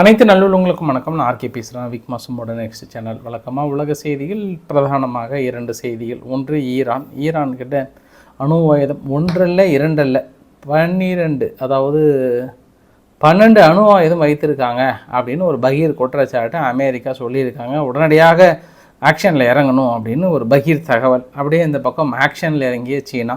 அனைத்து நல்லுள்ளவங்களுக்கும் வணக்கம். நான் ஆர்கே பேசுகிறேன் விக் மாசமோட நெக்ஸ்ட் சேனல் வழக்கமாக உலக செய்திகள் பிரதானமாக இரண்டு செய்திகள். ஒன்று ஈரான். ஈரான் கிட்ட அணு ஆயுதம் ஒன்றல்ல இரண்டல்ல. பன்னிரெண்டு அதாவது பன்னெண்டு அணு ஆயுதம் வைத்திருக்காங்க அப்படின்னு ஒரு பகீர் குற்றச்சாட்டை அமெரிக்கா சொல்லியிருக்காங்க. உடனடியாக ஆக்ஷனில் இறங்கணும் அப்படின்னு ஒரு பகீர் தகவல். அப்படியே இந்த பக்கம் ஆக்ஷனில் இறங்கிய சீனா.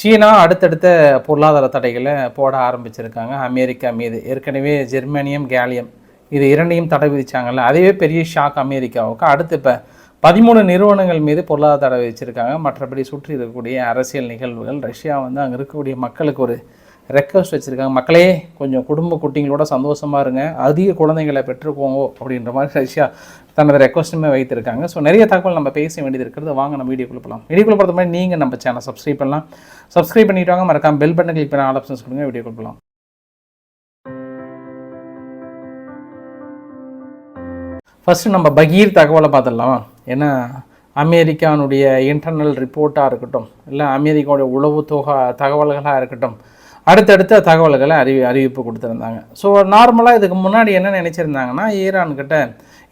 சீனா அடுத்தடுத்த பொருளாதார தடைகளை போட ஆரம்பிச்சிருக்காங்க. அமெரிக்கா மீது. ஏற்கனவே ஜெர்மனியம் கேலியம் இது இரண்டையும் தடை விதிச்சாங்கல்ல. அதுவே பெரிய ஷாக் அமெரிக்காவுக்கு. அடுத்து இப்போ பதிமூணு நிறுவனங்கள் மீது பொருளாதார தடை விதிச்சிருக்காங்க. மற்றபடி சுற்றி இருக்கக்கூடிய அரசியல் நிகழ்வுகள் ரஷ்யா வந்து அங்கே இருக்கக்கூடிய மக்களுக்கு ஒரு ரெக்வஸ்ட் வச்சுருக்காங்க. மக்களே கொஞ்சம் குடும்ப குட்டிங்களோட சந்தோஷமாக இருங்க. அதிக குழந்தைங்களை பெற்றுக்கோங்க அப்படின்ற மாதிரி ரஷ்யா தனது ரெக்வஸ்ட்டுமே வைத்திருக்காங்க. ஸோ நிறைய தகவல் நம்ம பேச வேண்டியது இருக்கிறது. வாங்க நம்ம வீடியோக்குள்ள போகலாம் வீடியோக்குள்ள போகிறது மாதிரி நீங்கள் நம்ம சேனல் சப்ஸ்கிரைப் பண்ணலாம். சப்ஸ்கிரைப் பண்ணிட்டு வாங்க. மறக்காம பெல் பட்டன் கிளிக் பண்ண ஆல் ஆப்ஷன்ஸ் கொடுங்க. வீடியோக்குள்ள போகலாம் ஃபஸ்ட்டு நம்ம பகீர் தகவலை பார்த்துடலாம்? ஏன்னா அமெரிக்கானுடைய இன்டர்னல் ரிப்போர்ட்டாக இருக்கட்டும் இல்லை அமெரிக்காவுடைய உளவு தொகை தகவல்களாக இருக்கட்டும் அடுத்தடுத்த தகவல்களை அறிவி அறிவிப்பு கொடுத்துருந்தாங்க. ஸோ நார்மலாக இதுக்கு முன்னாடி என்ன நினச்சிருந்தாங்கன்னா ஈரான்கிட்ட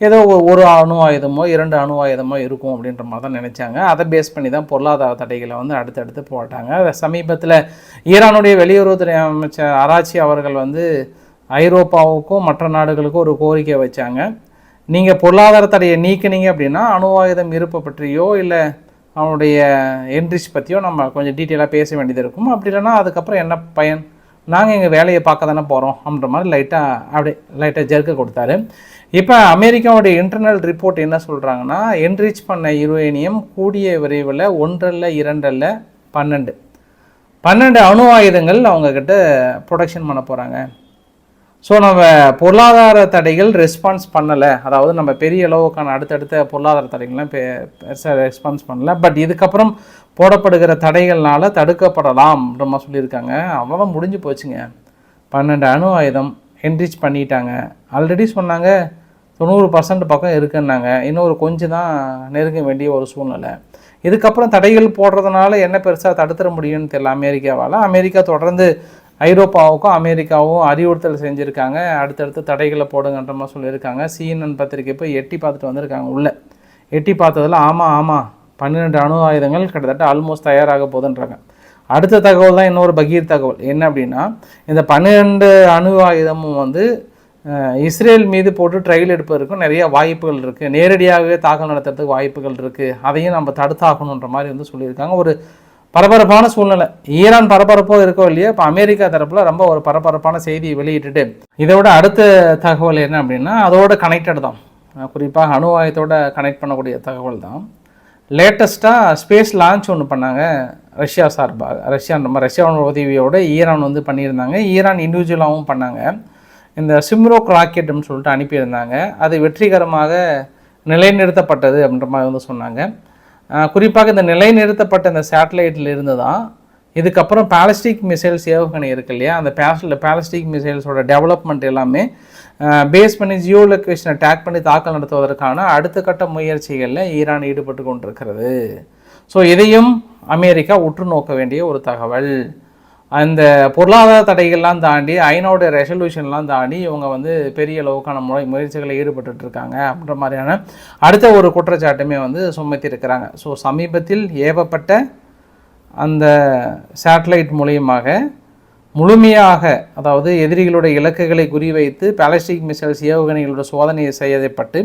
ஏதோ ஒரு அணு ஆயுதமோ இரண்டு அணு ஆயுதமோ இருக்கும் அப்படின்ற மாதிரி தான் நினச்சாங்க. அதை பேஸ் பண்ணி தான் பொருளாதார தடைகளை வந்து அடுத்தடுத்து போட்டாங்க. சமீபத்தில் ஈரானுடைய வெளியுறவுத்துறை அமைச்சர் ஆராய்ச்சி அவர்கள் வந்து ஐரோப்பாவுக்கும் மற்ற நாடுகளுக்கும் ஒரு கோரிக்கை வச்சாங்க. நீங்கள் பொருளாதார தடையை நீக்கினீங்க அப்படின்னா அணு ஆயுதம் இருப்பை பற்றியோ இல்லை அவனுடைய என்ட்ரிஸ் பற்றியோ நம்ம கொஞ்சம் டீட்டெயிலாக பேச வேண்டியது இருக்கும். அப்படி இல்லைன்னா அதுக்கப்புறம் என்ன பயன்? நாங்கள் எங்கள் வேலையை பார்க்க தானே போகிறோம் அப்படின்ற மாதிரி லைட்டாக அப்படியே லைட்டாக ஜெர்க்க கொடுத்தாரு. இப்போ அமெரிக்காவுடைய இன்டர்னல் ரிப்போர்ட் என்ன சொல்கிறாங்கன்னா என்ரிச் பண்ண யுரேனியம் கூடிய விரைவில் ஒன்றல்ல இரண்டல்ல பன்னெண்டு. பன்னெண்டு அணு ஆயுதங்கள் அவங்கக்கிட்ட ப்ரொடக்ஷன் பண்ண போகிறாங்க ஸோ நம்ம பொருளாதார தடைகள் ரெஸ்பான்ஸ் பண்ணலை. அதாவது நம்ம பெரிய அளவுக்கான அடுத்தடுத்த பொருளாதார தடைகள்லாம் பெ பெருசாக ரெஸ்பான்ஸ் பண்ணலை. பட் இதுக்கப்புறம் போடப்படுகிற தடைகள்னால் தடுக்கப்படலாம் நம்ம சொல்லியிருக்காங்க. அவ்வளோதான் முடிஞ்சு போச்சுங்க. பன்னெண்டு அணு ஆயுதம் என்ரிச் பண்ணிட்டாங்க. ஆல்ரெடி சொன்னாங்க தொண்ணூறு பர்சன்ட் பக்கம் இருக்குன்னாங்க. இன்னும் ஒரு கொஞ்சம் தான் நெருங்க வேண்டிய ஒரு சூழ்நிலை. இதுக்கப்புறம் தடைகள் போடுறதுனால என்ன பெருசாக தடுத்துட முடியும்னு தெரியல. அமெரிக்காவால். அமெரிக்கா தொடர்ந்து ஐரோப்பாவுக்கும் அமெரிக்காவும் அறிவுறுத்தல் செஞ்சுருக்காங்க. அடுத்தடுத்து தடைகளை போடுங்கன்ற மாதிரி சொல்லியிருக்காங்க. சிஎன்என் பத்திரிக்கை போய் எட்டி பார்த்துட்டு வந்திருக்காங்க உள்ளே. எட்டி பார்த்ததில் ஆமாம் ஆமாம் பன்னிரெண்டு அணு ஆயுதங்கள் கிட்டத்தட்ட ஆல்மோஸ்ட் தயாராக போகுதுன்றாங்க. அடுத்த தகவல் தான் இன்னொரு பகீர் தகவல். என்ன அப்படின்னா இந்த பன்னிரெண்டு அணு ஆயுதமும் வந்து இஸ்ரேல் மீது போட்டு ட்ரையல் எடுப்பதற்கும் நிறைய வாய்ப்புகள் இருக்குது நேரடியாகவே தாக்கல் நடத்துறதுக்கு வாய்ப்புகள் இருக்குது அதையும் நம்ம தடுத்தாகணுன்ற மாதிரி வந்து சொல்லியிருக்காங்க. ஒரு பரபரப்பான சூழ்நிலை. ஈரான் பரபரப்போ இருக்கோ இல்லையோ இப்போ அமெரிக்கா தரப்பில் ரொம்ப ஒரு பரபரப்பான செய்தியை வெளியிட்டுட்டு இதோட அடுத்த தகவல் என்ன அப்படின்னா அதோட கனெக்டட் தான். குறிப்பாக அணு ஆயத்தோட கனெக்ட் பண்ணக்கூடிய தகவல் தான். லேட்டஸ்ட்டாக ஸ்பேஸ் லான்ச் ஒன்று பண்ணாங்க ரஷ்யா சார்பாக. ரஷ்யா நம்ம ரஷ்யாவோட உதவியோடு ஈரான் வந்து பண்ணியிருந்தாங்க. ஈரான் இண்டிவிஜுவலாகவும் பண்ணாங்க. இந்த சிம்ரோக் ராக்கெட்டுன்னு சொல்லிட்டு அனுப்பியிருந்தாங்க. அது வெற்றிகரமாக நிலைநிறுத்தப்பட்டது அப்படின்ற மாதிரி வந்து சொன்னாங்க. குறிப்பாக இந்த நிலைநிறுத்தப்பட்ட இந்த சேட்டலைட்டில் இருந்து தான் இதுக்கப்புறம் பேலஸ்டிக் மிசைல்ஸ் ஏவுகணை இருக்கு இல்லையா? அந்த பேஸ்ல பேலஸ்டிக் மிசைல்ஸோட டெவலப்மெண்ட் எல்லாமே பேஸ் பண்ணி ஜியோ லொக்கேஷனை டேக் பண்ணி தாக்கல் நடத்துவதற்கான அடுத்த கட்ட முயற்சிகளில் ஈரான் ஈடுபட்டு கொண்டிருக்கிறது. ஸோ இதையும் அமெரிக்கா உற்று நோக்க வேண்டிய ஒரு தகவல். அந்த பொருளாதார தடைகள்லாம் தாண்டி ஐநாவுடைய ரெசல்யூஷன்லாம் தாண்டி இவங்க வந்து பெரிய அளவுக்கான முறை முயற்சிகளை ஈடுபட்டுட்டு இருக்காங்க அப்படின்ற மாதிரியான அடுத்த ஒரு குற்றச்சாட்டுமே வந்து சுமத்தியிருக்கிறாங்க ஸோ சமீபத்தில் ஏவப்பட்ட அந்த சேட்டலைட் மூலியமாக முழுமையாக அதாவது எதிரிகளுடைய இலக்குகளை குறிவைத்து பேலஸ்டிக் மிசைல்ஸ் ஏவுகணைகளோட சோதனை செய்யப்பட்டு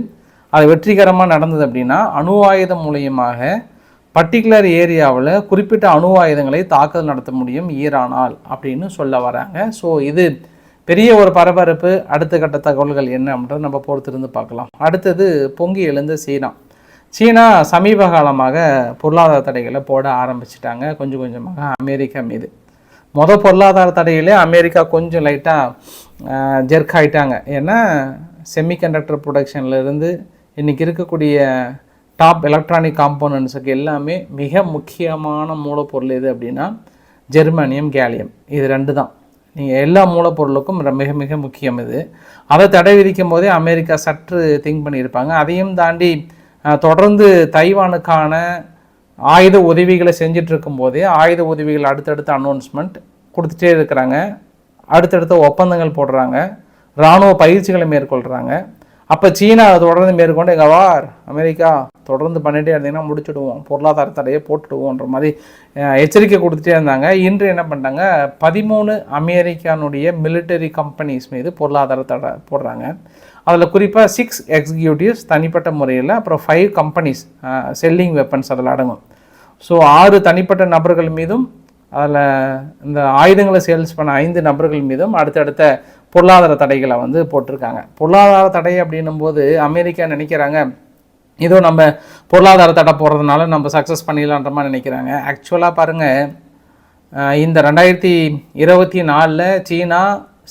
அது வெற்றிகரமாக நடந்தது அப்படின்னா அணு ஆயுதம் மூலியமாக பர்டிகுலர் ஏரியாவில் குறிப்பிட்ட அணு ஆயுதங்களை தாக்குதல் நடத்த முடியும் ஈரானால் அப்படின்னு சொல்ல வராங்க. ஸோ இது பெரிய ஒரு பரபரப்பு. அடுத்த கட்ட தகவல்கள் என்ன அப்படின்றத நம்ம பொறுத்திருந்து பார்க்கலாம். அடுத்தது பொங்கி எழுந்த சீனா. சீனா சமீப காலமாக பொருளாதார தடைகளை போட ஆரம்பிச்சிட்டாங்க. கொஞ்சம் கொஞ்சமாக அமெரிக்கா மீது. மொதல் பொருளாதார தடையிலே அமெரிக்கா கொஞ்சம் லைட்டாக ஜெர்க் ஆயிட்டாங்க. ஏன்னா செமிகண்டக்டர் ப்ரொடக்ஷன்லேருந்து இன்றைக்கி இருக்கக்கூடிய டாப் எலக்ட்ரானிக் காம்போனன்ட்ஸுக்கு எல்லாமே மிக முக்கியமான மூலப்பொருள் எது அப்படின்னா ஜெர்மானியம் கேலியம் இது ரெண்டு தான் நீங்கள் எல்லா மூலப்பொருளுக்கும் மிக மிக முக்கியம் இது. அதை தடை விதிக்கும் போதே அமெரிக்கா சற்று திங்க் பண்ணியிருப்பாங்க. அதையும் தாண்டி தொடர்ந்து தைவானுக்கான ஆயுத உதவிகளை செஞ்சுட்டு இருக்கும்போதே ஆயுத உதவிகள் அடுத்தடுத்த அனௌன்ஸ்மெண்ட் கொடுத்துட்டே இருக்கிறாங்க. அடுத்தடுத்த ஒப்பந்தங்கள் போடுறாங்க. இராணுவ பயிற்சிகளை மேற்கொள்கிறாங்க அப்போ சீனா தொடர்ந்து மேற்கொண்டு எங்கள் வார் அமெரிக்கா தொடர்ந்து பண்ணிகிட்டே இருந்தீங்கன்னா முடிச்சுடுவோம். பொருளாதார தடையை போட்டுடுவோன்ற மாதிரி எச்சரிக்கை கொடுத்துட்டே இருந்தாங்க. இன்று என்ன பண்ணிட்டாங்க? பதிமூணு அமெரிக்கானுடைய மிலிட்டரி கம்பெனிஸ் மீது பொருளாதார தடை போடுறாங்க. அதில் குறிப்பாக சிக்ஸ் எக்ஸிக்யூட்டிவ்ஸ் தனிப்பட்ட முறையில் அப்புறம் ஃபைவ் கம்பெனிஸ் செல்லிங் வெப்பன்ஸ் அதில் அடங்கும். ஸோ ஆறு தனிப்பட்ட நபர்கள் மீதும் அதில் இந்த ஆயுதங்களை சேல்ஸ் பண்ண ஐந்து நபர்கள் மீதும் அடுத்தடுத்த பொருளாதார தடைகளை வந்து போட்டிருக்காங்க. பொருளாதார தடை அப்படின்னும் போது அமெரிக்கா நினைக்கிறாங்க ஏதோ நம்ம பொருளாதார தடை போடுறதுனால நம்ம சக்ஸஸ் பண்ணிடலான்ற மாதிரி நினைக்கிறாங்க. ஆக்சுவலாக பாருங்கள் இந்த ரெண்டாயிரத்தி இருபத்தி நாலில் சீனா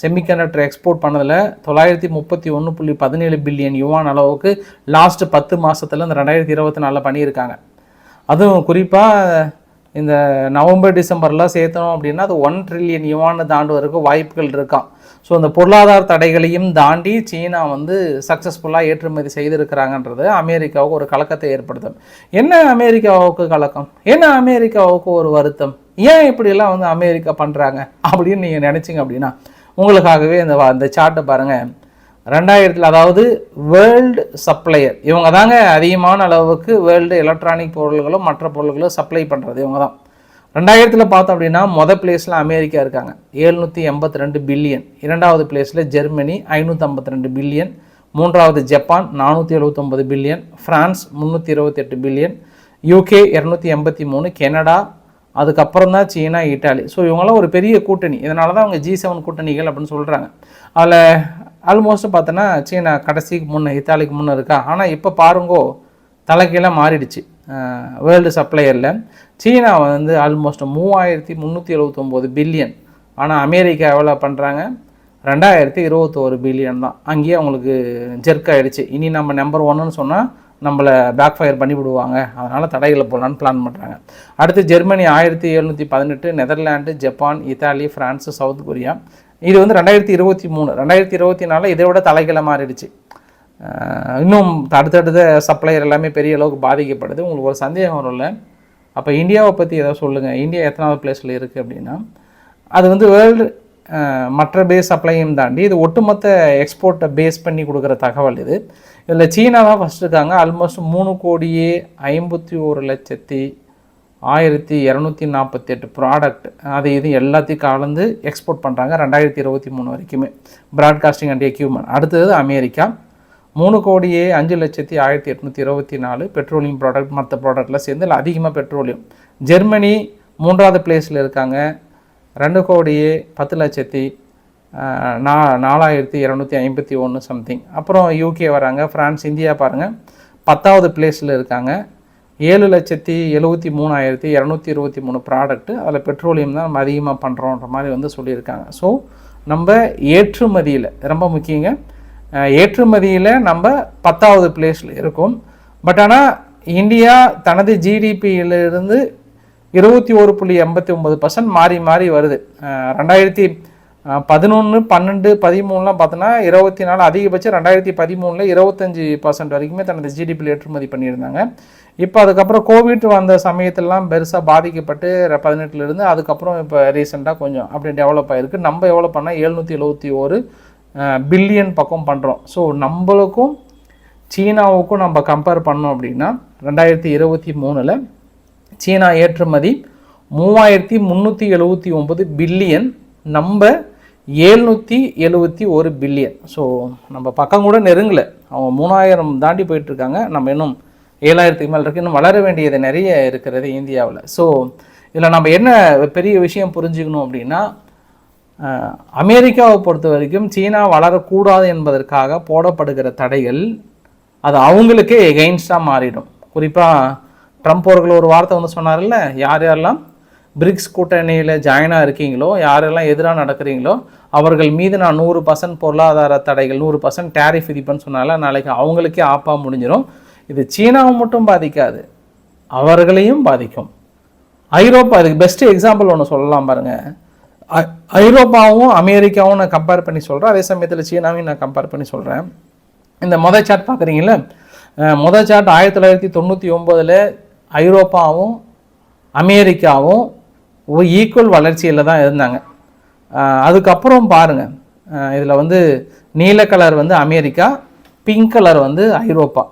செமிகண்டக்டர் எக்ஸ்போர்ட் பண்ணதில் தொள்ளாயிரத்தி முப்பத்தி ஒன்று புள்ளி பதினேழு பில்லியன் யுவான் அளவுக்கு லாஸ்ட் பத்து மாதத்தில் இந்த ரெண்டாயிரத்தி இருபத்தி நாலில் பண்ணியிருக்காங்க. அதுவும் குறிப்பாக இந்த நவம்பர் டிசம்பர்லாம் சேர்த்தணும் அப்படின்னா அது ஒன் ட்ரில்லியன் யுவான் தாண்டுவதற்கு வாய்ப்புகள் இருக்கான் ஸோ அந்த பொருளாதார தடைகளையும் தாண்டி சீனா வந்து சக்ஸஸ்ஃபுல்லாக ஏற்றுமதி செய்திருக்கிறாங்கன்றது அமெரிக்காவுக்கு ஒரு கலக்கத்தை ஏற்படுத்தும். என்ன அமெரிக்காவுக்கு கலக்கம்? என்ன அமெரிக்காவுக்கு ஒரு வருத்தம்? ஏன் இப்படியெல்லாம் வந்து அமெரிக்கா பண்ணுறாங்க அப்படின்னு நீங்கள் நினச்சிங்க அப்படின்னா உங்களுக்காகவே இந்த இந்த சார்ட்டை பாருங்கள் ரெண்டாயிரத்தில் அதாவது வேர்ல்டு சப்ளையர் இவங்க தாங்க அதிகமான அளவுக்கு வேர்ல்டு எலக்ட்ரானிக் பொருள்களும் மற்ற பொருள்களும் சப்ளை பண்ணுறது இவங்க தான். ரெண்டாயிரத்தில் பார்த்தோம் அப்படின்னா மொதல் பிளேஸில் அமெரிக்கா இருக்காங்க. எழுநூற்றி எண்பத்தி ரெண்டு பில்லியன். இரண்டாவது பிளேஸில் ஜெர்மனி ஐநூற்றி ஐம்பத்தி ரெண்டு பில்லியன். மூன்றாவது ஜப்பான் நானூற்றி எழுபத்தொம்பது பில்லியன். ஃப்ரான்ஸ் முந்நூற்றி இருபத்தெட்டு பில்லியன். யூகே இரநூத்தி எண்பத்தி மூணு. கெனடா அதுக்கப்புறம் தான் சீனா இட்டாலி. ஸோ இவங்களாம் ஒரு பெரிய கூட்டணி. இதனால தான் அவங்க ஜி செவன் கூட்டணிகள் அப்படின்னு சொல்கிறாங்க அதில் ஆல்மோஸ்ட் பார்த்தோன்னா சீனா கடைசிக்கு முன்னே இத்தாலிக்கு முன்னே இருக்கா? ஆனால் இப்போ பாருங்கோ தலைக்கீழாக மாறிடுச்சு. வேர்ல்டு சப்ளையரில் சீனா வந்து ஆல்மோஸ்ட் மூவாயிரத்தி முந்நூற்றி எழுபத்தொம்போது பில்லியன் ஆனால் அமெரிக்கா எவ்வளோ பண்ணுறாங்க ரெண்டாயிரத்தி இருபத்தோரு பில்லியன் தான். அங்கேயே அவங்களுக்கு ஜெர்க் ஆகிடுச்சு இனி நம்ம நம்பர் ஒன்றுன்னு சொன்னால் நம்மளை பேக் ஃபயர் பண்ணி விடுவாங்க. அதனால் தடைகளை போடலான்னு பிளான் பண்ணுறாங்க அடுத்து ஜெர்மனி ஆயிரத்தி எழுநூற்றி பதினெட்டு Netherland Japan Italy France South Korea. இது வந்து ரெண்டாயிரத்தி இருபத்தி மூணு. ரெண்டாயிரத்தி இருபத்தி நாலில் இதை விட தலைகளை மாறிடுச்சு. இன்னும் அடுத்தடுத்த சப்ளையர் எல்லாமே பெரிய அளவுக்கு பாதிக்கப்படுது. உங்களுக்கு ஒரு சந்தேகம் வரும்ல? அப்போ இந்தியாவை பற்றி ஏதாவது சொல்லுங்கள் இந்தியா எத்தனாவது பிளேஸில் இருக்குது அப்படின்னா அது வந்து வேர்ல்டு மற்ற பேஸ் சப்ளையும் தாண்டி இது ஒட்டுமொத்த எக்ஸ்போர்ட்டை பேஸ் பண்ணி கொடுக்குற தகவல் இது. இதில் சீனா தான் ஃபஸ்ட் இருக்காங்க. ஆல்மோஸ்ட் மூணு கோடியே ஐம்பத்தி ஒரு லட்சத்தி ஆயிரத்தி இரநூத்தி நாற்பத்தி எட்டு ப்ராடக்ட் அது இது எல்லாத்தையும் கலந்து எக்ஸ்போர்ட் பண்ணுறாங்க ரெண்டாயிரத்தி இருபத்தி மூணு வரைக்குமே. ப்ராட்காஸ்டிங் அண்ட் எக்யூப்மெண்ட் அடுத்தது அமெரிக்கா. மூணு கோடியே அஞ்சு லட்சத்தி ஆயிரத்தி எட்நூற்றி இருபத்தி நாலு பெட்ரோலியம் ப்ராடக்ட் மற்ற ப்ராடக்டில் சேர்ந்து இல்லை அதிகமாக பெட்ரோலியம். ஜெர்மனி மூன்றாவது பிளேஸில் இருக்காங்க. ரெண்டு கோடியே பத்து லட்சத்தி நா நாலாயிரத்தி இரநூத்தி ஐம்பத்தி ஒன்று சம்திங் அப்புறம் யூகே வராங்க ஃப்ரான்ஸ் இந்தியா பாருங்கள் பத்தாவது பிளேஸில் இருக்காங்க. ஏழு லட்சத்தி எழுபத்தி மூணாயிரத்தி இரநூத்தி இருபத்தி மூணு ப்ராடக்ட்டு அதில் பெட்ரோலியம் தான் நம்ம அதிகமாக பண்ணுறோன்ற மாதிரி வந்து சொல்லியிருக்காங்க. ஸோ நம்ம ஏற்றுமதியில் ரொம்ப முக்கியங்க. ஏற்றுமதியில் நம்ம பத்தாவது பிளேஸில் இருக்கோம். பட் ஆனால் இந்தியா தனது ஜிடிபியிலிருந்து இருபத்தி ஒரு புள்ளி எண்பத்தி ஒம்பது பர்சன்ட் மாறி மாறி வருது. ரெண்டாயிரத்தி பதினொன்று பன்னெண்டு பதிமூணுலாம் பார்த்தோன்னா இருபத்தி நாலு அதிகபட்சம் ரெண்டாயிரத்தி பதிமூணில் இருபத்தஞ்சி பர்சன்ட் வரைக்குமே தனது ஜிடிபியில் ஏற்றுமதி பண்ணியிருந்தாங்க. இப்போ அதுக்கப்புறம் கோவிட் வந்த சமயத்திலலாம் பெருசாக பாதிக்கப்பட்டு ர- 18 இருந்து அதுக்கப்புறம் இப்போ ரீசெண்டாக கொஞ்சம் அப்படி டெவலப் ஆகிருக்கு நம்ம எவ்வளோ பண்ணால் எழுநூற்றி எழுபத்தி ஒரு பில்லியன் பக்கம் பண்ணுறோம் ஸோ நம்மளுக்கும் சீனாவுக்கும் நம்ம கம்பேர் பண்ணோம் அப்படின்னா ரெண்டாயிரத்தி இருபத்தி மூணில் சீனா ஏற்றுமதி மூவாயிரத்தி முந்நூற்றி எழுபத்தி ஒம்பது பில்லியன் நம்ம ஏழ்நூற்றி எழுபத்தி ஒரு பில்லியன் ஸோ நம்ம பக்கம் கூட நெருங்கலை. அவங்க மூணாயிரம் தாண்டி போயிட்டுருக்காங்க. நம்ம இன்னும் ஏழாயிரத்துக்கு மேலே இருக்குது இன்னும் வளர வேண்டியது நிறைய இருக்கிறது இந்தியாவில். ஸோ இதில் நம்ம என்ன பெரிய விஷயம் புரிஞ்சுக்கணும் அப்படின்னா அமெரிக்காவை பொறுத்த வரைக்கும் சீனா வளரக்கூடாது என்பதற்காக போடப்படுகிற தடைகள் அது அவங்களுக்கே எகெயின்ஸ்டாக மாறிடும். குறிப்பாக ட்ரம்ப் அவர்கள் ஒரு வார்த்தை வந்து சொன்னார்ல யார் யாரெல்லாம் பிரிக்ஸ் கூட்டணியில் ஜாயினாக இருக்கீங்களோ யாரெல்லாம் எதிராக நடக்கிறீங்களோ அவர்கள் மீது நான் நூறு பர்சன்ட் பொருளாதார தடைகள் நூறு பர்சன்ட் டேரிஃப் விதிப்பேன்னு சொன்னால நாளைக்கு அவங்களுக்கே ஆப்பாக முடிஞ்சிடும் இது சீனாவை மட்டும் பாதிக்காது அவர்களையும் பாதிக்கும். ஐரோப்பா அதுக்கு பெஸ்ட்டு எக்ஸாம்பிள் ஒன்று சொல்லலாம் பாருங்கள் ஐரோப்பாவும் அமெரிக்காவும் நான் கம்பேர் பண்ணி சொல்கிறேன் அதே சமயத்தில் சீனாவையும் நான் கம்பேர் பண்ணி சொல்கிறேன் இந்த மொதல் சார்ட் பார்க்குறீங்களா மொதல் சார்ட் ஆயிரத்தி தொள்ளாயிரத்தி தொண்ணூற்றி ஒம்போதில் ஐரோப்பாவும் அமெரிக்காவும் ஈக்குவல் வளர்ச்சியில் தான் இருந்தாங்க. அதுக்கப்புறம் பாருங்கள் இதில் வந்து நீல கலர் வந்து அமெரிக்கா பிங்க் கலர் வந்து ஐரோப்பா.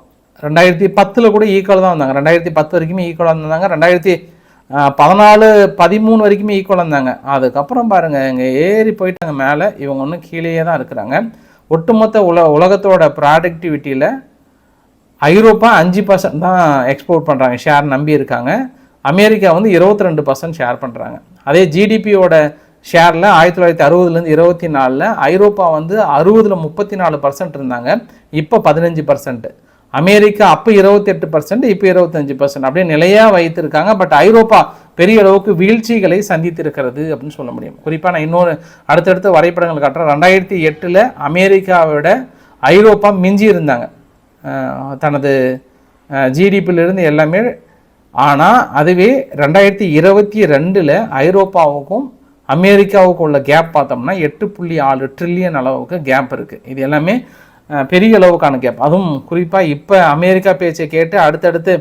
ரெண்டாயிரத்தி பத்தில் கூட ஈக்குவல் தான் வந்தாங்க. ரெண்டாயிரத்தி பத்து வரைக்குமே ஈக்குவலாக இருந்தாங்க ரெண்டாயிரத்தி பதினாலு பதிமூணு வரைக்குமே ஈக்குவலாக இருந்தாங்க. அதுக்கப்புறம் பாருங்கள் இங்கே ஏறி போயிட்டாங்க மேலே இவங்க ஒன்றும் கீழேயே தான் இருக்கிறாங்க. ஒட்டுமொத்த உல உலகத்தோட ப்ராடக்டிவிட்டியில் ஐரோப்பா அஞ்சு பர்சன்ட் தான் எக்ஸ்போர்ட் பண்ணுறாங்க ஷேர் நம்பி இருக்காங்க. அமெரிக்கா வந்து இருபத்தி ரெண்டு பர்சன்ட் ஷேர் பண்ணுறாங்க அதே ஜிடிபியோட ஷேரில் ஆயிரத்தி தொள்ளாயிரத்தி அறுபதுலேருந்து இருபத்தி நாலில் ஐரோப்பா வந்து அறுபதில் முப்பத்தி நாலு பர்சன்ட் இருந்தாங்க. இப்போ பதினஞ்சு பர்சன்ட்டு அமெரிக்கா அப்போ இருபத்தெட்டு பர்சன்ட் இப்போ இருபத்தஞ்சு பர்சன்ட் அப்படியே நிலையாக வைத்திருக்காங்க. பட் ஐரோப்பா பெரிய அளவுக்கு வீழ்ச்சிகளை சந்தித்திருக்கிறது அப்படின்னு சொல்ல முடியும். குறிப்பாக நான் இன்னொரு அடுத்தடுத்த வரைபடங்கள் காட்டுறேன். ரெண்டாயிரத்தி எட்டில் அமெரிக்காவோட ஐரோப்பா மிஞ்சி இருந்தாங்க. தனது ஜிடிபியிலிருந்து எல்லாமே. ஆனால் அதுவே ரெண்டாயிரத்தி இருபத்தி ரெண்டில் ஐரோப்பாவுக்கும் அமெரிக்காவுக்கும் உள்ள கேப் பார்த்தோம்னா எட்டு புள்ளி ஆறு ட்ரில்லியன் அளவுக்கு கேப் இருக்குது இது எல்லாமே பெரிய அளவுக்கான கேப் அதுவும் குறிப்பாக இப்போ அமெரிக்கா பேச்சை கேட்டு அடுத்தடுத்து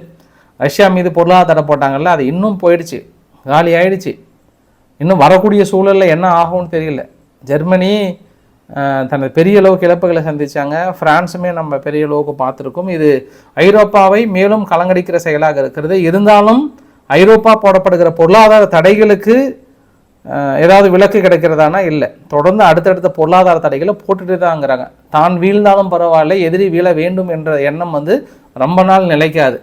ரஷ்யா மீது பொருளாதார போட்டாங்கல்ல அது இன்னும் போயிடுச்சு. காலி ஆயிடுச்சு. இன்னும் வரக்கூடிய சூழலில் என்ன ஆகும்னு தெரியல. ஜெர்மனி தனது பெரிய அளவுக்கு இழப்புகளை சந்திச்சாங்க. பிரான்ஸுமே நம்ம பெரிய அளவுக்கு பார்த்துருக்கோம். இது ஐரோப்பாவை மேலும் கலங்கடிக்கிற செயலாக இருக்கிறது. இருந்தாலும் ஐரோப்பா போடப்படுகிற பொருளாதார தடைகளுக்கு ஏதாவது விலக்கு கிடைக்கிறதானா? இல்லை. தொடர்ந்து அடுத்தடுத்த பொருளாதார தடைகளை போட்டுட்டு தாங்கிறாங்க தான் வீழ்ந்தாலும் பரவாயில்ல எதிரி வீழ வேண்டும் என்ற எண்ணம் வந்து ரொம்ப நாள் நிலைக்காது.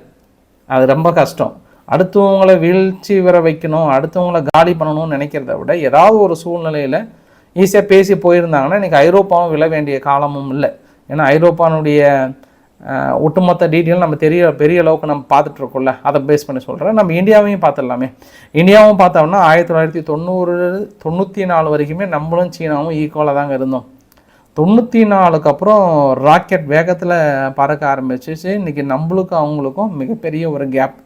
அது ரொம்ப கஷ்டம். அடுத்தவங்களை வீழ்ச்சி வர வைக்கணும் அடுத்தவங்கள காலி பண்ணணும்னு நினைக்கிறத விட ஏதாவது ஒரு சூழ்நிலையில் ஈஸியாக பேசி போயிருந்தாங்கன்னா இன்றைக்கி ஐரோப்பாவும் விழ வேண்டிய காலமும் இல்லை. ஏன்னா ஐரோப்பானுடைய ஒட்டுமொத்த டீட்டெயில் நம்ம தெரிய பெரிய அளவுக்கு நம்ம பார்த்துட்ருக்கோம்ல அதை பேஸ் பண்ணி சொல்கிறேன் நம்ம இந்தியாவையும் பார்த்துடலாமே. இந்தியாவும் பார்த்தோம்னா ஆயிரத்தி தொள்ளாயிரத்தி தொண்ணூறு தொண்ணூற்றி நாலு வரைக்குமே நம்மளும் சீனாவும் ஈக்குவலாக தாங்க இருந்தோம். தொண்ணூற்றி நாலுக்கு அப்புறம் ராக்கெட் வேகத்தில் பறக்க ஆரம்பிச்சிச்சு. இன்றைக்கி நம்மளுக்கும் அவங்களுக்கும் மிகப்பெரிய ஒரு கேப்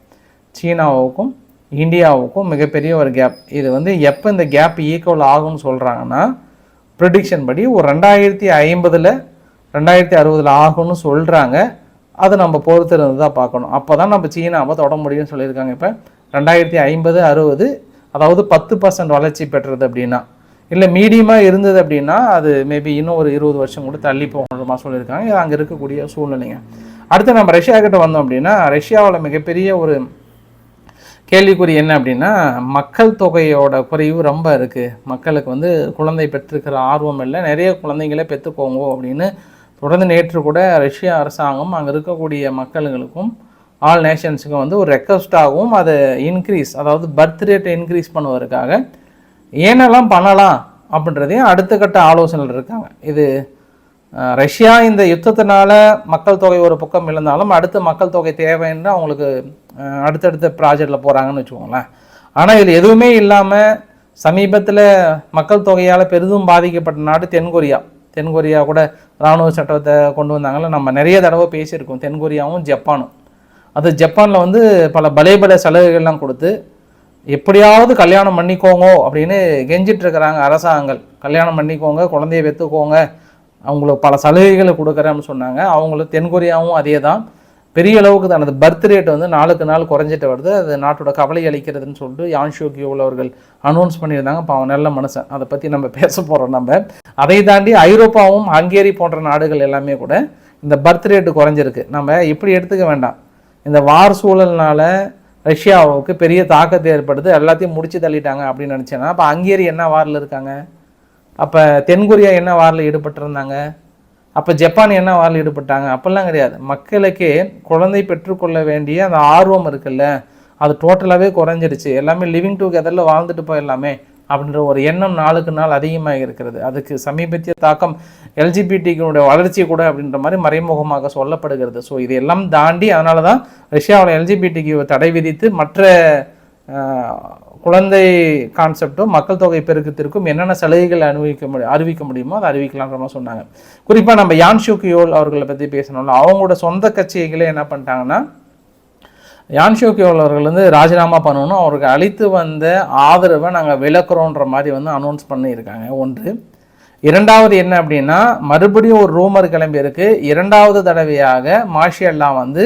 சீனாவுக்கும் இந்தியாவுக்கும் மிகப்பெரிய ஒரு கேப் இது வந்து எப்போ இந்த கேப் ஈக்குவல் ஆகும்னு சொல்கிறாங்கன்னா ப்ரிடிக்ஷன் படி ஒரு ரெண்டாயிரத்தி ஐம்பதில் ரெண்டாயிரத்தி அறுபதில் ஆகும்னு சொல்கிறாங்க அதை நம்ம பொறுத்து இருந்து தான் பார்க்கணும். அப்போ தான் நம்ம சீனாவை தொட முடியும்னு சொல்லியிருக்காங்க இப்போ. ரெண்டாயிரத்தி ஐம்பது அறுபது அதாவது பத்து பர்சன்ட் வளர்ச்சி பெற்றது அப்படின்னா இல்லை மீடியமாக இருந்தது அப்படின்னா அது மேபி இன்னும் ஒரு இருபது வருஷம் கூட தள்ளி போகணுமா சொல்லியிருக்காங்க. இது அங்கே இருக்கக்கூடிய சூழ்நிலைங்க. அடுத்து நம்ம ரஷ்யா கிட்ட வந்தோம் அப்படின்னா ரஷ்யாவில் மிகப்பெரிய ஒரு கேள்விக்குறி என்ன அப்படின்னா மக்கள் தொகையோட குறைவு ரொம்ப இருக்குது மக்களுக்கு வந்து குழந்தை பெற்றிருக்கிற ஆர்வம் இல்லை. நிறைய குழந்தைங்களே பெற்றுக்கோங்க அப்படின்னு தொடர்ந்து நேற்று கூட ரஷ்ய அரசாங்கம் அங்கே இருக்கக்கூடிய மக்களுங்களுக்கும் ஆல் நேஷன்ஸுக்கும் வந்து ஒரு ரெக்வஸ்டாகவும் அதை இன்க்ரீஸ் அதாவது பர்த் ரேட்டை இன்க்ரீஸ் பண்ணுவதற்காக ஏனெல்லாம் பண்ணலாம் அப்படின்றதையும் அடுத்த கட்ட ஆலோசனைகள் இருக்காங்க. இது ரஷ்யா இந்த யுத்தத்தினால மக்கள் தொகை ஒரு பக்கம் இருந்தாலும் அடுத்து மக்கள் தொகை தேவைன்னு அவங்களுக்கு அடுத்தடுத்த ப்ராஜெக்டில் போகிறாங்கன்னு வச்சுக்கோங்களேன். ஆனால் இதில் எதுவுமே இல்லாமல் சமீபத்தில் மக்கள் தொகையால் பெரிதும் பாதிக்கப்பட்ட நாடு தென்கொரியா தென்கொரியா கூட இராணுவ சட்டத்தை கொண்டு வந்தாங்கல்ல நம்ம நிறைய தடவை பேசியிருக்கோம் தென்கொரியாவும் ஜப்பானும். அது ஜப்பானில் வந்து பல பலேபல சலுகைகள்லாம் கொடுத்து எப்படியாவது கல்யாணம் பண்ணிக்கோங்க அப்படின்னு கெஞ்சிட்ருக்கிறாங்க அரசாங்கங்கள். கல்யாணம் பண்ணிக்கோங்க குழந்தைய பெற்றுக்கோங்க அவங்களுக்கு பல சலுகைகளை கொடுக்குறேன்னு சொன்னாங்க. அவங்களுக்கு தென்கொரியாவும் அதே தான் பெரிய அளவுக்கு தனது பர்த் ரேட் வந்து நாளுக்கு நாள் குறைஞ்சிட்டு வருது. அது நாட்டோட கவலை அளிக்கிறதுன்னு சொல்லிட்டு யான்ஷோக்கியோவில் அவர்கள் அனௌன்ஸ் பண்ணியிருந்தாங்க. பாவம் நல்ல மனுஷன். அதை பற்றி நம்ம பேச போகிறோம் நம்ம. அதை தாண்டி ஐரோப்பாவும் ஹங்கேரி போன்ற நாடுகள் எல்லாமே கூட இந்த பர்த் ரேட்டு குறைஞ்சிருக்கு. நம்ம இப்படி எடுத்துக்க வேண்டாம். இந்த வார் சூழல்னால ரஷ்யாவுக்கு பெரிய தாக்கத்தை ஏற்படுது. எல்லாத்தையும் முடிச்சு தள்ளிட்டாங்க அப்படின்னு நினச்சேன்னா அப்போ ஹங்கேரி என்ன வாரில் இருக்காங்க? அப்போ தென்கொரியா என்ன வாரில் ஈடுபட்டிருந்தாங்க? அப்போ ஜப்பான் என்ன வாரில் ஈடுபட்டாங்க? அப்பெல்லாம் கிடையாது. மக்களுக்கே குழந்தை பெற்றுக்கொள்ள வேண்டிய அந்த ஆர்வம் இருக்குல்ல? அது டோட்டலாகவே குறைஞ்சிடுச்சு எல்லாமே லிவிங் டுகெதரில் வாழ்ந்துட்டு போயிடலாமே அப்படின்ற ஒரு எண்ணம் நாளுக்கு நாள் அதிகமாக இருக்கிறது. அதுக்கு சமீபத்திய தாக்கம் எல்ஜிபிடிக்குடைய வளர்ச்சி கூட அப்படின்ற மாதிரி மறைமுகமாக சொல்லப்படுகிறது. ஸோ இதெல்லாம் தாண்டி அதனால தான் ரஷ்யாவில் எல்ஜிபிடிக்கு தடை விதித்து மற்ற குழந்தை கான்செப்டும் மக்கள் தொகை பெருக்கத்திற்கும் என்னென்ன சலுகைகள் அனுபவிக்க முடியும் அறிவிக்க முடியுமோ அதை அறிவிக்கலாம்ன்ற மாதிரி சொன்னாங்க. குறிப்பாக நம்ம யான் கியோல் அவர்களை பற்றி பேசணும்ல அவங்களோட சொந்த கட்சிகளே என்ன பண்ணிட்டாங்கன்னா யான்ஷோக்கியோல் அவர்கள் வந்து ராஜினாமா பண்ணணும் அவருக்கு அளித்து வந்த ஆதரவை நாங்கள் விளக்குறோன்ற மாதிரி வந்து அனௌன்ஸ் பண்ணியிருக்காங்க. ஒன்று இரண்டாவது என்ன அப்படின்னா மறுபடியும் ஒரு ரூமர் கிளம்பி இருக்கு. இரண்டாவது தடவையாக மார்ஷியல்லாம் வந்து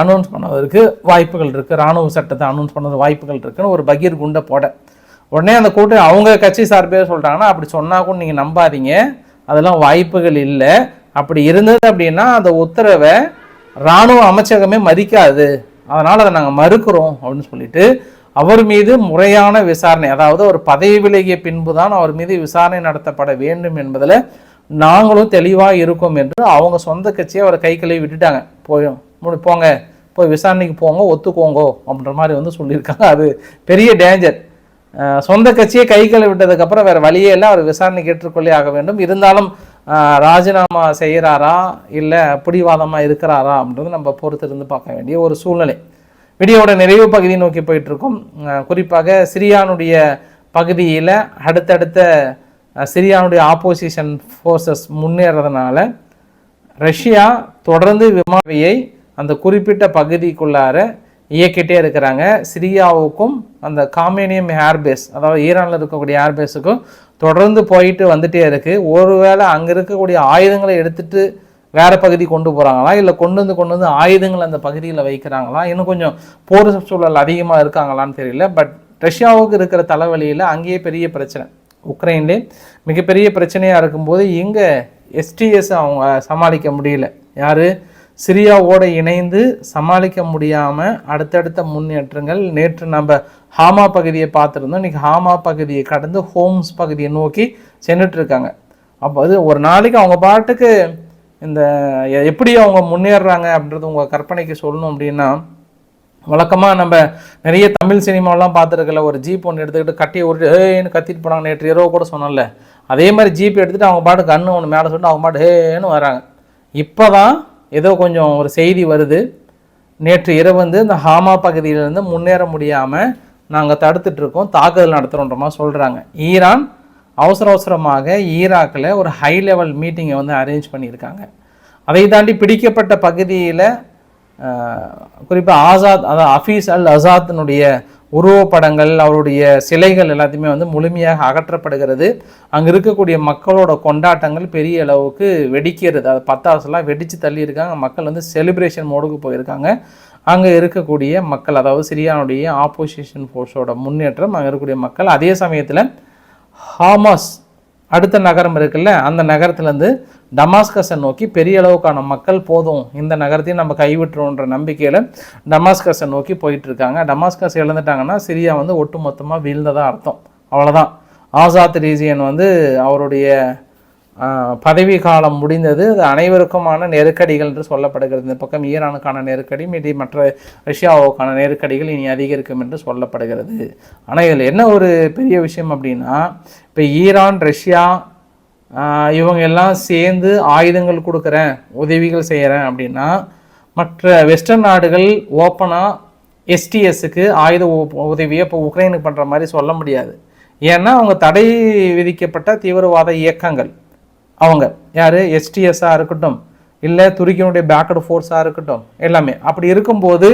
அனௌன்ஸ் பண்ணுவதற்கு வாய்ப்புகள் இருக்குது ராணுவ சட்டத்தை அனௌன்ஸ் பண்ணது வாய்ப்புகள் இருக்குன்னு ஒரு பகீர் குண்டை போட. உடனே அந்த கூட்டம் அவங்க கட்சி சார்பே சொல்கிறாங்கன்னா அப்படி சொன்னால் கூட நீங்கள் நம்பாதீங்க. அதெல்லாம் வாய்ப்புகள் இல்லை. அப்படி இருந்தது அப்படின்னா அந்த உத்தரவை இராணுவ அமைச்சகமே மதிக்காது. அதனால் அதை நாங்கள் மறுக்கிறோம் அப்படின்னு சொல்லிட்டு அவர் மீது முறையான விசாரணை அதாவது ஒரு பதவி விலகிய பின்பு தான் அவர் மீது விசாரணை நடத்தப்பட வேண்டும் என்பதில் நாங்களும் தெளிவாக இருக்கோம் என்று அவங்க சொந்த கட்சியை அவரை கை கழுவி விட்டுட்டாங்க. போயும் முடி போங்க போய் விசாரணைக்கு போங்க ஒத்துக்கோங்கோ அப்படின்ற மாதிரி வந்து சொல்லியிருக்காங்க. அது பெரிய டேஞ்சர் சொந்த கட்சியை கை கழுவி விட்டதுக்கப்புறம் வேறு வழியே இல்லை. அவர் விசாரணைக்கு ஏற்றுக்கொள்ளே ஆக வேண்டும். இருந்தாலும் ராஜினாமா செய்கிறாரா இல்லை பிடிவாதமாக இருக்கிறாரா அப்படின்றது நம்ம பொறுத்திருந்து பார்க்க வேண்டிய ஒரு சூழ்நிலை. வீடியோட நிறைவு பகுதியை நோக்கி போயிட்டுருக்கோம். குறிப்பாக சிரியானுடைய பகுதியில் அடுத்தடுத்த சிரியானுடைய ஆப்போசிஷன் ஃபோர்ஸஸ் முன்னேறதுனால ரஷ்யா தொடர்ந்து விமானவியை அந்த குறிப்பிட்ட பகுதிக்குள்ளார இயக்கிட்டே இருக்கிறாங்க. சிரியாவுக்கும் அந்த காமேனியம் ஏர்பேஸ் அதாவது ஈரானில் இருக்கக்கூடிய ஏர்பேஸுக்கும் தொடர்ந்து போயிட்டு வந்துட்டே இருக்குது ஒருவேளை அங்கே இருக்கக்கூடிய ஆயுதங்களை எடுத்துட்டு வேறு பகுதி கொண்டு போகிறாங்களா இல்லை கொண்டு வந்து கொண்டு வந்து ஆயுதங்கள் அந்த பகுதியில் வைக்கிறாங்களா? இன்னும் கொஞ்சம் போர் சூழல் அதிகமாக இருக்காங்களான்னு தெரியல. பட் ரஷ்யாவுக்கு இருக்கிற தலைவலியில் அங்கேயே பெரிய பிரச்சனை. உக்ரைன்லே மிகப்பெரிய பிரச்சனையாக இருக்கும்போது இங்கே எஸ்டிஎஸ் அவங்க சமாளிக்க முடியல. யார்? சிரியாவோட இணைந்து சமாளிக்க முடியாமல் அடுத்தடுத்த முன்னேற்றங்கள். நேற்று நம்ம ஹாமா பகுதியை பார்த்துருந்தோம். இன்னைக்கு ஹாமா பகுதியை கடந்து ஹோம்ஸ் பகுதியை நோக்கி சென்றுட்டு இருக்காங்க அப்போ அது ஒரு நாளைக்கு அவங்க பாட்டுக்கு இந்த எப்படி அவங்க முன்னேறுறாங்க அப்படின்றது உங்கள் கற்பனைக்கு சொல்லணும் அப்படின்னா வழக்கமாக நம்ம நிறைய தமிழ் சினிமாலாம் பார்த்துருக்கல. ஒரு ஜீப் ஒன்று எடுத்துக்கிட்டு கட்டி ஒரு ஏன்னு கத்திட்டு போனாங்க. நேற்று இரவு கூட சொன்னோம்ல அதே மாதிரி ஜீப் எடுத்துகிட்டு அவங்க பாட்டு கண்ணு ஒன்று மேலே சொல்லிட்டு அவங்க பாட்டு ஹேன்னு வராங்க. இப்போ தான் ஏதோ கொஞ்சம் ஒரு செய்தி வருது. நேற்று இரவு வந்து இந்த ஹாமா பகுதியிலேருந்து முன்னேற முடியாமல் நாங்கள் தடுத்துட்ருக்கோம் தாக்குதல் நடத்துகிறோன்ற மாதிரி சொல்கிறாங்க ஈரான் அவசர அவசரமாக ஈராக்கில் ஒரு ஹை லெவல் மீட்டிங்கை வந்து அரேஞ்ச் பண்ணியிருக்காங்க. அதை தாண்டி பிடிக்கப்பட்ட பகுதியில் குறிப்பாக ஆசாத் அதாவது அஃபீஸ் அல் அசாத்தினுடைய உருவப்படங்கள் அவருடைய சிலைகள் எல்லாத்தையுமே வந்து முழுமையாக அகற்றப்படுகிறது. அங்கே இருக்கக்கூடிய மக்களோட கொண்டாட்டங்கள் பெரிய அளவுக்கு வெடிக்கிறது. அது பத்தாசுலாம் வெடித்து தள்ளியிருக்காங்க. மக்கள் வந்து செலிப்ரேஷன் மோடுக்கு போயிருக்காங்க. அங்கே இருக்கக்கூடிய மக்கள் அதாவது சிரியானுடைய ஆப்போசிஷன் ஃபோர்ஸோட முன்னேற்றம் அங்கே இருக்கக்கூடிய மக்கள் அதே சமயத்தில் ஹாமாஸ் அடுத்த நகரம் இருக்குல்ல அந்த நகரத்துலேருந்து டமாஸ்கஸை நோக்கி பெரிய அளவுக்கான மக்கள் போதும். இந்த நகரத்தையும் நம்ம கைவிட்டுறோன்ற நம்பிக்கையில் டமாஸ்கஸை நோக்கி போயிட்டுருக்காங்க. டமாஸ்கஸ் இழந்துட்டாங்கன்னா சிரியா வந்து ஒட்டுமொத்தமாக வீழ்ந்ததா அர்த்தம். அவ்வளோதான் ஆசாத் ரீஜியன் வந்து அவருடைய பதவி காலம் முடிந்தது. அது அனைவருக்குமான நெருக்கடிகள் என்று சொல்லப்படுகிறது. இந்த பக்கம் ஈரானுக்கான நெருக்கடி மீதி மற்ற ரஷ்யாவுக்கான நெருக்கடிகள் இனி அதிகரிக்கும் என்று சொல்லப்படுகிறது. ஆனால் இதில் என்ன ஒரு பெரிய விஷயம் அப்படின்னா இப்போ ஈரான் ரஷ்யா இவங்க எல்லாம் சேர்ந்து ஆயுதங்கள் கொடுக்குறேன் உதவிகள் செய்கிறேன் அப்படின்னா மற்ற வெஸ்டர்ன் நாடுகள் ஓப்பனாக எஸ்டிஎஸ்க்கு ஆயுத உ- உதவியை இப்போ உக்ரைனுக்கு பண்ணுற மாதிரி சொல்ல முடியாது. ஏன்னா அவங்க தடை விதிக்கப்பட்ட தீவிரவாத இயக்கங்கள். அவங்க. யார்? எஸ்டிஎஸ்ஸாக இருக்கட்டும். இல்லை துருக்கியினுடைய பேக்கடு ஃபோர்ஸாக இருக்கட்டும். எல்லாமே. அப்படி இருக்கும்போது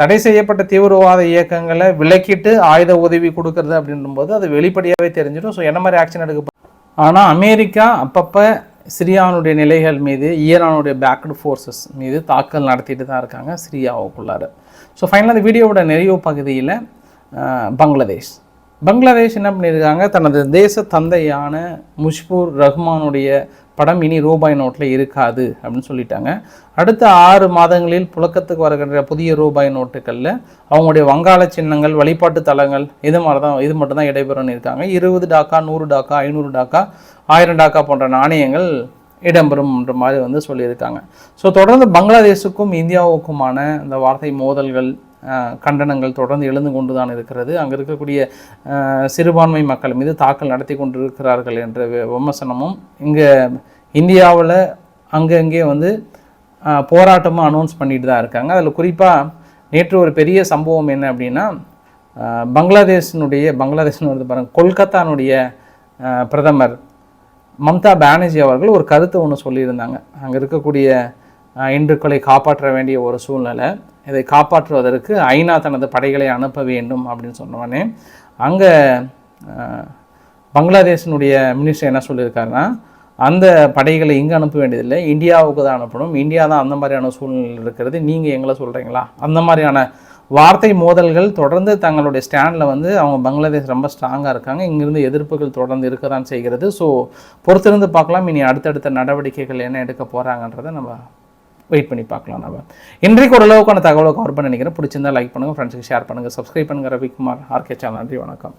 தடை செய்யப்பட்ட தீவிரவாத இயக்கங்களை விலக்கிட்டு ஆயுத உதவி கொடுக்கறது அப்படின்னும்போது அது வெளிப்படையாகவே தெரிஞ்சிடும். ஸோ என்ன மாதிரி ஆக்ஷன் எடுக்க ஆனால் அமெரிக்கா அப்பப்போ சிரியானுடைய நிலைகள் மீது ஈரானுடைய பேக்கடு ஃபோர்ஸஸ் மீது தாக்குதல் நடத்திட்டு தான் இருக்காங்க சிரியாவுக்குள்ளார. ஸோ ஃபைனலாக அந்த வீடியோவோட நிறைவு பகுதியில் பங்களாதேஷ். பங்களாதேஷ் என்ன பண்ணியிருக்காங்க? தனது தேச தந்தையான முஷ்பூர் ரஹ்மானுடைய படம் இனி ரூபாய் நோட்டில் இருக்காது அப்படின்னு சொல்லிட்டாங்க. அடுத்த ஆறு மாதங்களில் புழக்கத்துக்கு வருகின்ற புதிய ரூபாய் நோட்டுகளில் அவங்களுடைய வங்காள சின்னங்கள் வழிபாட்டு தலங்கள் இது மாதிரி தான் இது மட்டும் தான் இடைபெறும்னு இருக்காங்க. இருபது டாக்கா நூறு டாக்கா ஐநூறு டாக்கா ஆயிரம் டாக்கா போன்ற நாணயங்கள் இடம்பெறும்ன்ற மாதிரி வந்து சொல்லியிருக்காங்க. ஸோ தொடர்ந்து பங்களாதேஷுக்கும் இந்தியாவுக்குமான இந்த வார்த்தை மோதல்கள் கண்டனங்கள் தொடர்ந்து எழுந்து கொண்டு தான் இருக்கிறது. அங்கே இருக்கக்கூடிய சிறுபான்மை மக்கள் மீது தாக்கல் நடத்தி கொண்டிருக்கிறார்கள் என்ற வி- விமர்சனமும் இங்கே இந்தியாவில் அங்கங்கே வந்து போராட்டமாக போராட்டமும் அனௌன்ஸ் பண்ணிட்டு தான் இருக்காங்க. அதில் குறிப்பாக நேற்று ஒரு பெரிய சம்பவம் என்ன அப்படின்னா பங்களாதேஷினுடைய பங்களாதேஷ்னு வருது பாருங்க கொல்கத்தானுடைய பிரதமர் மம்தா பானர்ஜி அவர்கள் ஒரு கருத்து ஒன்று சொல்லியிருந்தாங்க. அங்கே இருக்கக்கூடிய அஹ், இந்துக்களை காப்பாற்ற வேண்டிய ஒரு சூழ்நிலை. இதை காப்பாற்றுவதற்கு ஐநா தனது படைகளை அனுப்ப வேண்டும் அப்படின்னு சொன்னோடனே அங்கே பங்களாதேஷினுடைய மினிஸ்டர் என்ன சொல்லியிருக்காருன்னா அந்த படைகளை இங்கே அனுப்ப வேண்டியதில்லை இந்தியாவுக்கு தான் அனுப்பணும். இந்தியா தான் அந்த மாதிரியான சூழ்நிலை இருக்கிறது. நீங்கள் எங்களை சொல்கிறீங்களா அந்த மாதிரியான வார்த்தை மோதல்கள் தொடர்ந்து தங்களுடைய ஸ்டாண்டில் வந்து அவங்க பங்களாதேஷ் ரொம்ப ஸ்ட்ராங்காக இருக்காங்க. இங்கிருந்து எதிர்ப்புகள் தொடர்ந்து இருக்க தான் செய்கிறது. ஸோ பொறுத்திருந்து பார்க்கலாம். இனி அடுத்தடுத்த நடவடிக்கைகள் என்ன எடுக்க போகிறாங்கன்றதை நம்ம வெயிட் பண்ணி பார்க்கலாம் நம்ம. இன்றைக்கு ஓரளவுக்கான தகவலை கவர் பண்ண நினைக்கிறேன். பிடிச்சிருந்தா லைக் பண்ணுங்கள் ஃப்ரெண்ட்ஸுக்கு ஷேர் பண்ணுங்கள் சப்ஸ்கிரைப் பண்ணுங்கள் ரவிக்குமார் ஆர்கே சேனல் நன்றி வணக்கம்.